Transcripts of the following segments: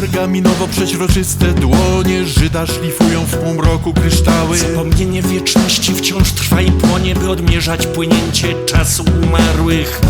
Pergaminowo przeźroczyste dłonie Żyda szlifują w półmroku kryształy Wspomnienie wieczności wciąż trwa i płonie, by odmierzać płynięcie czasu umarłych.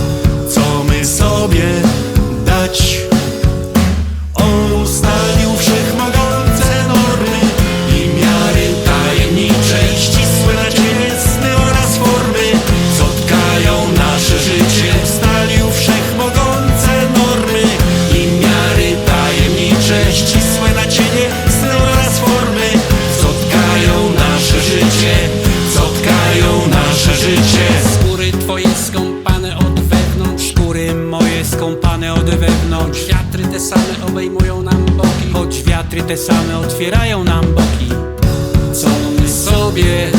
Te same otwierają nam boki. Co my sobie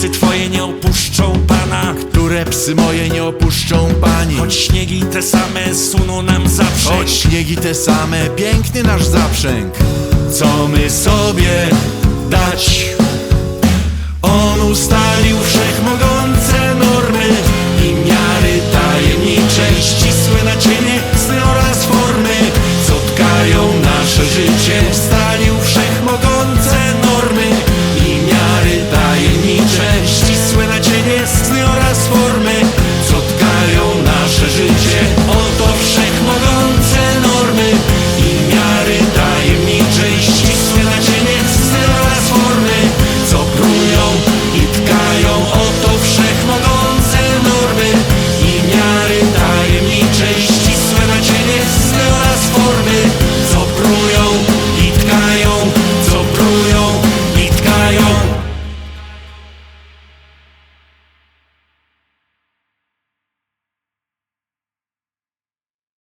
psy twoje nie opuszczą Pana. Które psy moje nie opuszczą Pani? Choć śniegi te same suną nam zawsze Choć śniegi te same, piękny nasz zaprzęg. Co my sobie dać? On ustalił